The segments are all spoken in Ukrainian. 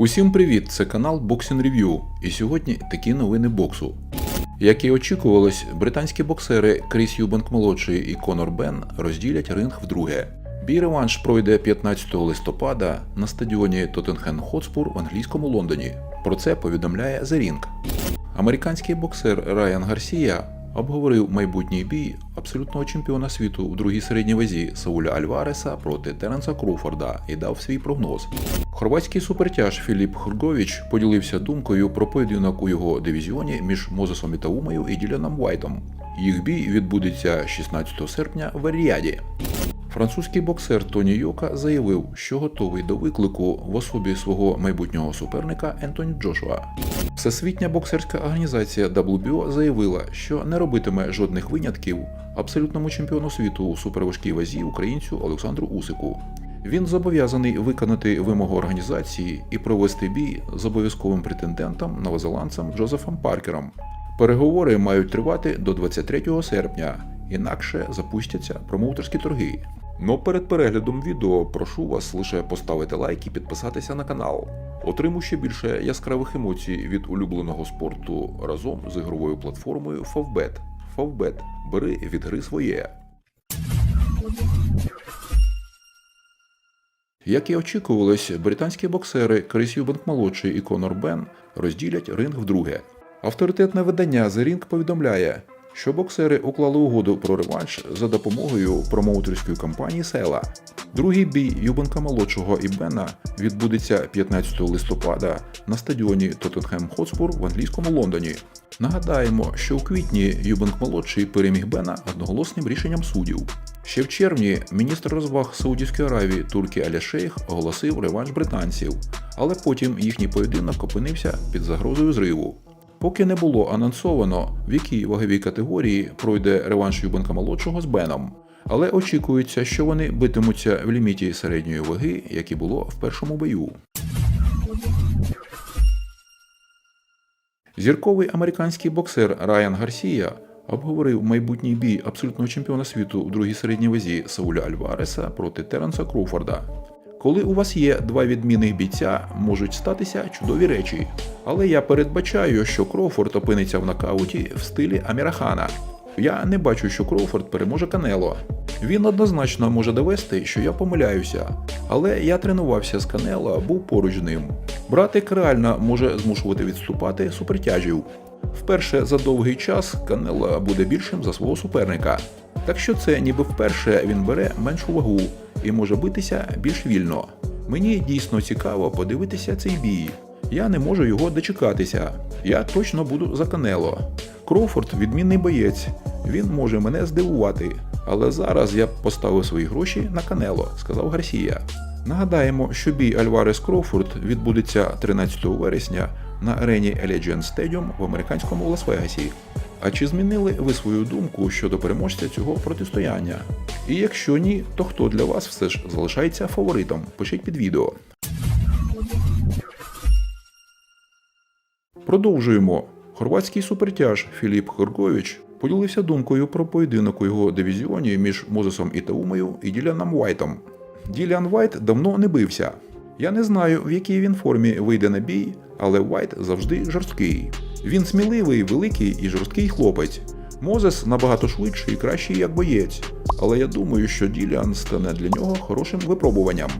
Усім привіт! Це канал Boxing Review. І сьогодні такі новини боксу. Як і очікувалось, британські боксери Кріс Юбанк молодший і Конор Бен розділять ринг вдруге. Бій реванш пройде 15 листопада на стадіоні Тоттенхем Хотспур в англійському Лондоні. Про це повідомляє The Ring. Американський боксер Райан Гарсія обговорив майбутній бій абсолютного чемпіона світу в другій середній вазі Сауля Альвареса проти Теренса Кроуфорда і дав свій прогноз. Хорватський супертяж Філіп Хургович поділився думкою про поєдинок у його дивізіоні між Мозесом Ітаумою і Діляном Вайтом. Їх бій відбудеться 16 серпня в Ріаді. Французький боксер Тоні Йока заявив, що готовий до виклику в особі свого майбутнього суперника Ентоні Джошуа. Всесвітня боксерська організація WBO заявила, що не робитиме жодних винятків абсолютному чемпіону світу у суперважкій вазі українцю Олександру Усику. Він зобов'язаний виконати вимогу організації і провести бій з обов'язковим претендентом новозеландцем Джозефом Паркером. Переговори мають тривати до 23 серпня, інакше запустяться промоутерські торги. Но перед переглядом відео прошу вас лише поставити лайк і підписатися на канал. Отримуй ще більше яскравих емоцій від улюбленого спорту разом з ігровою платформою Favbet. Favbet. Бери від гри своє. Як і очікувалось, британські боксери Крис Юбанк молодший і Конор Бен розділять ринг вдруге. Авторитетне видання The Ring повідомляє, що боксери уклали угоду про реванш за допомогою промоутерської компанії Села. Другий бій Юбанка молодшого і Бена відбудеться 15 листопада на стадіоні Тоттенхем Хотспур в англійському Лондоні. Нагадаємо, що у квітні Юбанк молодший переміг Бена одноголосним рішенням суддів. Ще в червні міністр розваг Саудівської Аравії Туркі Аля Шейх оголосив реванш британців, але потім їхній поєдинок опинився під загрозою зриву. Поки не було анонсовано, в якій ваговій категорії пройде реванш Юбанка молодшого з Беном, але очікується, що вони битимуться в ліміті середньої ваги, як і було в першому бою. Зірковий американський боксер Райан Гарсія обговорив майбутній бій абсолютного чемпіона світу у другій середній вазі Сауля Альвареса проти Теренса Кроуфорда. Коли у вас є два відмінних бійця, можуть статися чудові речі. Але я передбачаю, що Кроуфорд опиниться в нокауті в стилі Амірахана. Я не бачу, що Кроуфорд переможе Канело. Він однозначно може довести, що я помиляюся, але я тренувався з Канело, був поруч ним. Братик реально може змушувати відступати супертяжів. Вперше за довгий час Канело буде більшим за свого суперника. Так що це ніби вперше він бере меншу вагу і може битися більш вільно. Мені дійсно цікаво подивитися цей бій. Я не можу його дочекатися. Я точно буду за Канело. Кроуфорд відмінний боєць. Він може мене здивувати. Але зараз я поставив свої гроші на Канело, сказав Гарсія. Нагадаємо, що бій Альварес Кроуфорд відбудеться 13 вересня на арені Allegiant Stadium в американському Лас-Вегасі. А чи змінили ви свою думку щодо переможця цього протистояння? І якщо ні, то хто для вас все ж залишається фаворитом? Пишіть під відео. Продовжуємо. Хорватський супертяж Філіп Хоргович поділився думкою про поєдинок у його дивізіоні між Мозесом Ітаумою і Діляном Вайтом. Ділян Вайт давно не бився. Я не знаю, в якій він формі вийде на бій, але Вайт завжди жорсткий. Він сміливий, великий і жорсткий хлопець. Мозес набагато швидший і кращий як боєць, але я думаю, що Діліан стане для нього хорошим випробуванням.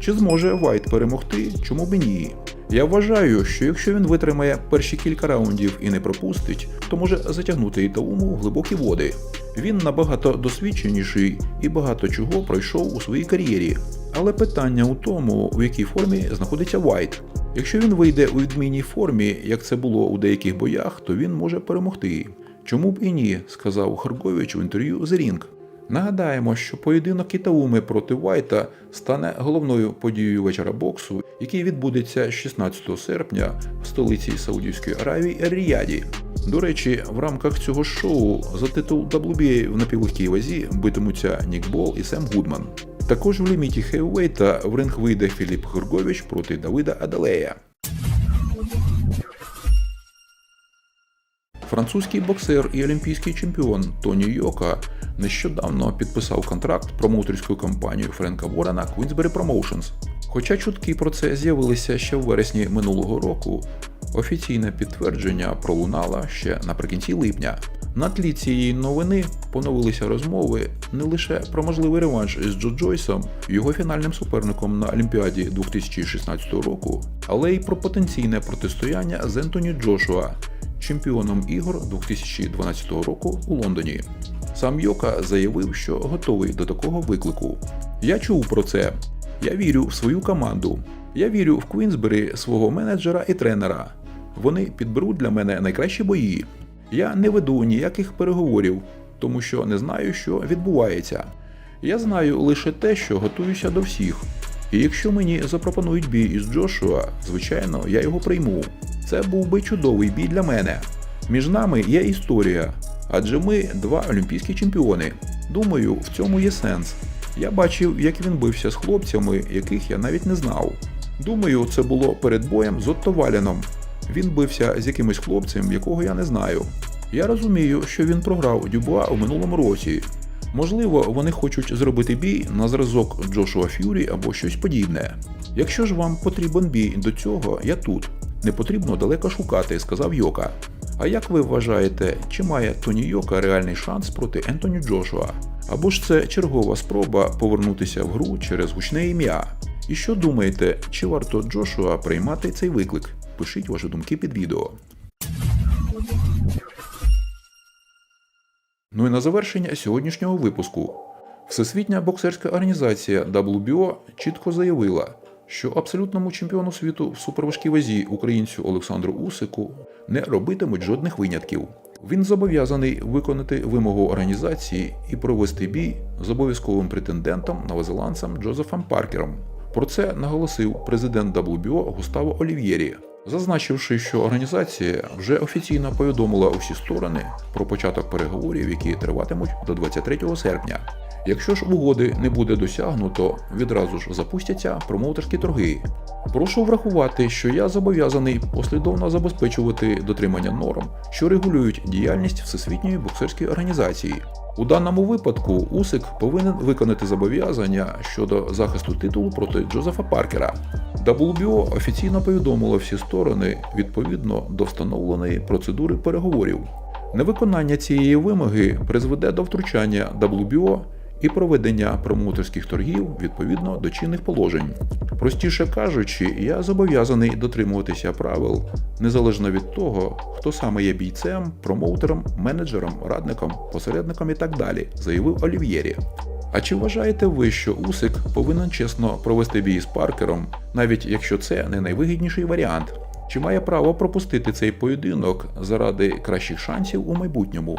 Чи зможе Вайт перемогти, чому б ні? Я вважаю, що якщо він витримає перші кілька раундів і не пропустить, то може затягнути Ітауму в глибокі води. Він набагато досвідченіший і багато чого пройшов у своїй кар'єрі. Але питання у тому, у якій формі знаходиться Вайт. Якщо він вийде у відмінній формі, як це було у деяких боях, то він може перемогти. Чому б і ні, сказав Харгович в інтерв'ю The Ring. Нагадаємо, що поєдинок Ітауми проти Вайта стане головною подією вечора боксу, який відбудеться 16 серпня в столиці Саудівської Аравії Ріяді. До речі, в рамках цього шоу за титул WBA в напівлегкій вазі битимуться Нік Бол і Сем Гудман. Також в ліміті хеввейта в ринг вийде Філіп Хургович проти Давида Аделея. Французький боксер і олімпійський чемпіон Тоні Йока нещодавно підписав контракт промоутерською компанією Френка Ворена Queensberry Promotions. Хоча чутки про це з'явилися ще в вересні минулого року, офіційне підтвердження пролунало ще наприкінці липня. На тлі цієї новини поновилися розмови не лише про можливий реванш із Джо Джойсом, його фінальним суперником на Олімпіаді 2016 року, але й про потенційне протистояння з Ентоні Джошуа, чемпіоном ігор 2012 року у Лондоні. Сам Йока заявив, що готовий до такого виклику. Я чув про це. Я вірю в свою команду. Я вірю в Квінсбері свого менеджера і тренера. Вони підберуть для мене найкращі бої. Я не веду ніяких переговорів, тому що не знаю, що відбувається. Я знаю лише те, що готуюся до всіх. І якщо мені запропонують бій із Джошуа, звичайно, я його прийму. Це був би чудовий бій для мене. Між нами є історія, адже ми два олімпійські чемпіони. Думаю, в цьому є сенс. Я бачив, як він бився з хлопцями, яких я навіть не знав. Думаю, це було перед боєм з Отто Валяном. Він бився з якимось хлопцем, якого я не знаю. Я розумію, що він програв Дюбуа у минулому році. Можливо, вони хочуть зробити бій на зразок Джошуа Ф'юрі або щось подібне. Якщо ж вам потрібен бій до цього, я тут. Не потрібно далеко шукати, сказав Йока. А як ви вважаєте, чи має Тоні Йока реальний шанс проти Ентоні Джошуа? Або ж це чергова спроба повернутися в гру через гучне ім'я? І що думаєте, чи варто Джошуа приймати цей виклик? Пишіть ваші думки під відео. Ну і на завершення сьогоднішнього випуску. Всесвітня боксерська організація WBO чітко заявила, що абсолютному чемпіону світу в суперважкій вазі українцю Олександру Усику не робитимуть жодних винятків. Він зобов'язаний виконати вимогу організації і провести бій з обов'язковим претендентом новозеландцем Джозефом Паркером. Про це наголосив президент WBO Густаво Олів'єрі, зазначивши, що організація вже офіційно повідомила усі сторони про початок переговорів, які триватимуть до 23 серпня. Якщо ж угоди не буде досягнуто, відразу ж запустяться промоутерські торги. Прошу врахувати, що я зобов'язаний послідовно забезпечувати дотримання норм, що регулюють діяльність Всесвітньої боксерської організації. У даному випадку Усик повинен виконати зобов'язання щодо захисту титулу проти Джозефа Паркера. WBO офіційно повідомило всі сторони відповідно до встановленої процедури переговорів. Невиконання цієї вимоги призведе до втручання WBO і проведення промоутерських торгів відповідно до чинних положень. Простіше кажучи, я зобов'язаний дотримуватися правил незалежно від того, хто саме є бійцем, промоутером, менеджером, радником, посередником і так далі, заявив Олів'єрі. А чи вважаєте ви, що Усик повинен чесно провести бій з Паркером, навіть якщо це не найвигідніший варіант? Чи має право пропустити цей поєдинок заради кращих шансів у майбутньому?